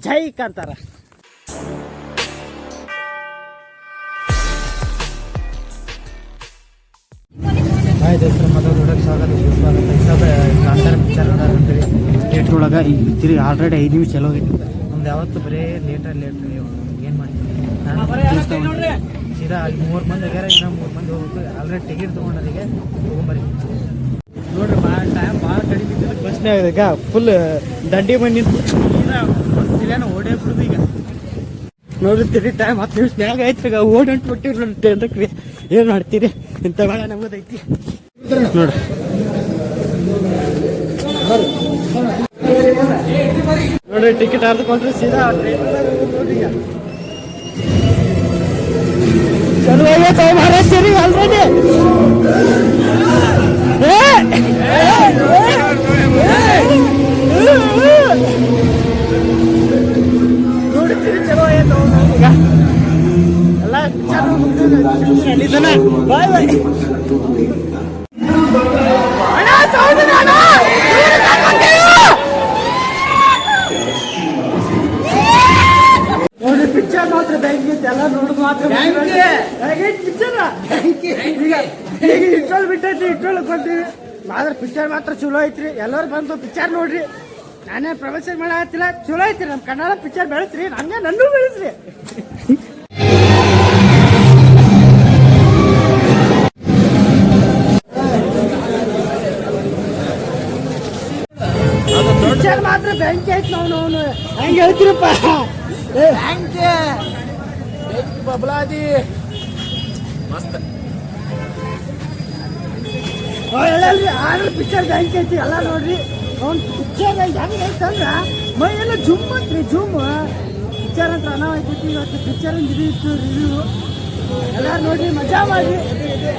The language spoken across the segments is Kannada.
ಜೈ ಕಾಂತಾರ ಹಾಯ್ ದೋಸ್ತರ ಮೊದಲು ನೋಡೋಕೆ ಸ್ವಾಗತ. ಸುಸ್ವಾಗತ ಇಸಾದ ಕಾಂತಾರ ಪಿಕ್ಚರ್ ನೋಡೋದಂತೀವಿ ಥಿಯೇಟ್ರ್ ಒಳಗೆ ಈಗ ತಿರುಗಿ ಆಲ್ರೆಡಿ ಐದು ನಿಮಿಷ ಚಲೋ ಹೋಗಿತ್ತು ನಮ್ದು ಯಾವತ್ತು ಬರೀ ಲೇಟರ್ ಲೇಟ್ ಏನು ಮಾಡ್ತೀವಿ ನಾನು. ಸೀದಾ ಅಲ್ಲಿ ಮೂರು ಮಂದಿ ಆಗ್ಯಾರ ಇನ್ನೂ ಮೂರು ಮಂದಿ ಹೋಗ್ಬೇಕು. ಆಲ್ರೆಡಿ ಟಿಕೆಟ್ ತೊಗೊಂಡೋರಿಗೆ ತೊಗೊಂಬರಿ ನೋಡ್ರಿ ಭಾಳ ಟೈಮ್ ಭಾಳ ಕಡಿಮೆ ಬಸ್ನೇ ಆಗ ಫುಲ್ ದಂಡಿ ಬಂದು ನೋಡ್ರಿ ತಿರುಗಿ ಟೈಮ್ ಹತ್ತು ನಿಮಿಷ ಮ್ಯಾಗ ಐತ್ರಿ ಈಗ ಬಿಟ್ಟಿರಿ ನೋಡುತ್ತೆ ಅಂತ ಕ್ರಿಯೆ ಏನು ಮಾಡ್ತೀರಿ? ಇಂಥ ಬೇಡ ನಮ್ಗದೈತಿ. ನೋಡ್ರಿ ನೋಡ್ರಿ ಟಿಕೆಟ್ ಹರಿದುಕೊಂಡ್ರೆ ಸೀದಾ ಚಲೋ ಆಗೈತೆ ಮಹಾರಾಜ್ ಸರಿ ಆಲ್ರೆಡಿ ನೋಡಿ ಪಿಕ್ಚರ್ ಮಾತ್ರ ಬ್ಯಾಂಕ್ ಎಲ್ಲ ನೋಡುದು ಮಾತ್ರ ಪಿಕ್ಚರ್ ಈಗ ಈಗ ಬಿಟ್ಟೈತಿ ಇಟ್ಕೊಳ್ಳಿ ಕೊಡ್ತೀವಿ ಆದ್ರೆ ಪಿಕ್ಚರ್ ಮಾತ್ರ ಚಲೋ ಐತ್ರಿ ಎಲ್ಲರೂ ಬಂದು ಪಿಕ್ಚರ್ ನೋಡ್ರಿ ನಾನೇ ಪ್ರವೇಶ ಮಾಡತ್ತಿಲ್ಲ ಚಲೋ ಐತ್ರಿ ನಮ್ಮ ಕನ್ನಡ ಪಿಕ್ಚರ್ ಬೆಳೆಸ್ರಿ ಹಂಗೆ ನನ್ನೂ ಬೆಳೆಸ್ರಿ ಪಿಕ್ಚರ್ ಮಾತ್ರ ಬ್ಯಾಂಕ್ ಐತಿ ನಾವು ನಾವು ಹೆಂಗೆ ಹೇಳ್ತೀರಪ್ಪ. ಬಬ್ಲಾದಿ ಹೇಳಲ್ರಿ ಆದ್ರೆ ಪಿಕ್ಚರ್ ಬ್ಯಾಂಕ್ ಐತಿ ಎಲ್ಲ ನೋಡ್ರಿ. ಅವ್ನು ಪಿಕ್ಚರ್ ಹೆಂಗೆ ಐತಂದ್ರ ಮೈ ಎಲ್ಲ ಜುಮ್ ಅಂತ್ರಿ ಜುಮ್ ಪಿಕ್ಚರ್ ಅಂತ ಅನಾವ ಐತಿ ಇವತ್ತು ಪಿಕ್ಚರ್ ಇದು ಇತ್ತು ರಿವ್ಯೂ ಎಲ್ಲ ನೋಡ್ರಿ ಮಜಾ ಮಾಡ್ರಿ. ಮುದ್ದೆಗಳ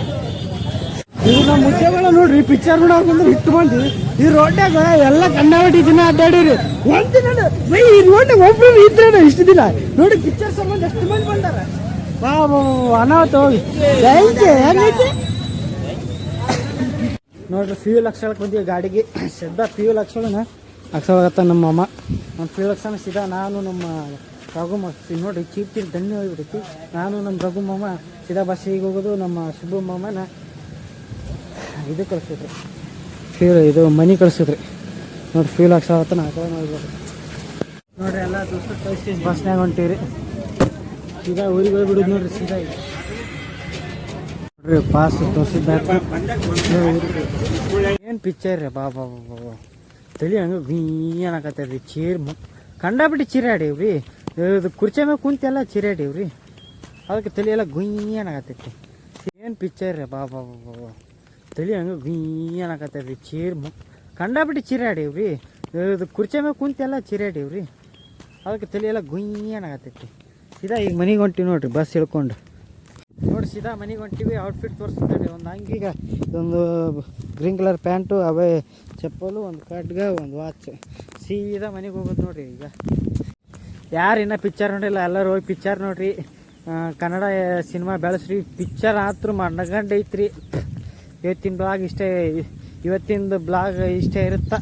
ನೋಡ್ರಿ ಪಿಕ್ಚರ್ ನೋಡೋಕೆ ಬಂದ್ರೆ ಮಂದಿ ಈ ರೋಡ್ನಾಗ ಎಲ್ಲ ಕಣ್ಣಾವಟಿ ದಿನ ಅಡ್ಡಾಡಿರಿ. ಒಂದ್ ದಿನ ಈ ರೋಡ್ನಾಗ ಒಬ್ಬರು ಇದ್ರೆ ಇಷ್ಟು ದಿನ? ನೋಡಿ ಪಿಕ್ಚರ್ ಸಂಬಂಧ ಎಷ್ಟು ಮಂದಿ ಬಂದಾರ? ಅನಾಹುತ ಹೋಗಿ. ನೋಡ್ರಿ ಫ್ಯೂಲ್ ಹಾಕ್ಸೋಳಕ್ ಬಂದೀವಿ ಗಾಡಿಗೆ. ಸದ್ದ ಪಿ ಯು ಲಕ್ಷಣ ಹಾಕ್ಸೋಳಗತ್ತ ನಮ್ಮ ಅಮ್ಮ ನಮ್ಮ ಪಿ ಯು ಲಕ್ಷಣ ಸೀದಾ, ನಾನು ನಮ್ಮ ರಘುಮ ನೋಡ್ರಿ, ಚೀಪ್ ಚೀಪ್ ಧನ್ಯ ಹೋಗ್ಬಿಟ್ಟೈತಿ ನಾನು ನಮ್ಮ ರಘು ಮಾಮ, ಸೀದಾ ಬಸ್ಸಿಗೆ ಹೋಗೋದು, ನಮ್ಮ ಶುಭ ಮಾಮನ ಇದು ಕಳಿಸಿದ್ರಿ. ಫ್ಯೂಲ್ ಇದು ಮನಿ ಕಳಿಸಿದ್ರಿ. ನೋಡಿ ಫ್ಯೂಲ್ ಹಾಕ್ಸೋಳತ್ತ ಹಾಕೋಣ ನೋಡ್ಬೋದು ನೋಡ್ರಿ ಎಲ್ಲ ಕಳಿಸಿ ಬಸ್ನಾಗ ಹೊಂಟೀರಿ ಸೀದಾ ಊರಿಗೆ ಹೋಗ್ಬಿಡುದು ನೋಡ್ರಿ ಸೀದಾ ನೋಡ್ರಿ ಪಾಸ್ ತೋರಿಸಿದ್ದಾಯ್ತು ಏನು ಪಿಕ್ಚರ್ ರೀ? ಬಾ ಬಾ ಬಾ ಬಾ ತಲೆ ಹಂಗೆ ಗೀಯನಾಕತ್ತೈತಿ ಚೀರ್ ಮು ಕಂಡಾಬಿಟ್ಟು ಚೀರಾಡೀವ್ರಿ. ಇದು ಕುರ್ಚಿ ಮೇಲೆ ಕುಂತೆಲ್ಲ ಚೀರಾಡೀವ್ರಿ. ಅದಕ್ಕೆ ತಲೆ ಎಲ್ಲ ಗುಯ್ಯನಾಗತ್ತೈತಿ ಏನು ಪಿಕ್ಚರ್ ರೀ? ಬಾ ಬಾ ಬಾ ಬಾ ಬಾ. ತಲೆ ಹಂಗೆ ಗೀಯನಾಕತ್ತೈತಿ ಚೀರ್ ಮು ಕಂಡಾಬಿಟ್ಟು ಚೀರಾಡೀವ್ರಿ ಇದು ಕುರ್ಚಿ ಮೇಲೆ ಕುಂತೆಲ್ಲ ಚೀರಾಡೀವ್ರಿ ಅದಕ್ಕೆ ತಲೆ ಎಲ್ಲ ಗುಯ್ಯನಾಗತ್ತೈತಿ ಸೀದಾ ಈಗ ಮನೆಗೆ ಹೊಂಟಿವಿ ನೋಡಿರಿ, ಬಸ್ ಇಳ್ಕೊಂಡು ನೋಡಿ ಸೀದಾ ಮನೆಗೆ ಹೊಂಟಿವಿ ಔಟ್ಫಿಟ್ ತೋರಿಸ್ತೀವಿ ಒಂದು ಅಂಗೀಗ, ಒಂದು ಗ್ರೀನ್ ಕಲರ್ ಪ್ಯಾಂಟು, ಅವೇ ಚಪ್ಪಲು, ಒಂದು ಖಡ್ಗ, ಒಂದು ವಾಚ್ ಸೀದಾ ಮನೆಗೆ ಹೋಗೋದು ನೋಡಿರಿ ಈಗ. ಯಾರು ಇನ್ನೂ ಪಿಕ್ಚರ್ ನೋಡಿಲ್ಲ, ಎಲ್ಲರೂ ಹೋಗಿ ಪಿಕ್ಚರ್ ನೋಡಿರಿ. ಕನ್ನಡ, ಸಿನಿಮಾ ಬೆಳೆಸ್ರಿ. ಪಿಕ್ಚರ್ ಆತ್ರು ಮಣ್ಣಗಂಡು ಇವತ್ತಿನ ಬ್ಲಾಗ್ ಇಷ್ಟೇ, ಇವತ್ತಿಂದು ಬ್ಲಾಗ್ ಇಷ್ಟೇ ಇರುತ್ತಾ?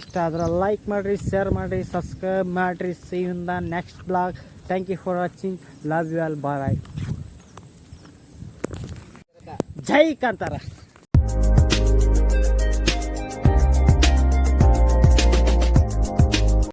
ಇಷ್ಟ ಆದ್ರೆ ಲೈಕ್ ಮಾಡಿರಿ ಶೇರ್ ಮಾಡಿರಿ ಸಬ್ಸ್ಕ್ರೈಬ್ ಮಾಡಿರಿ. See in next blog thank you for watching love you all bye Jai Kantara.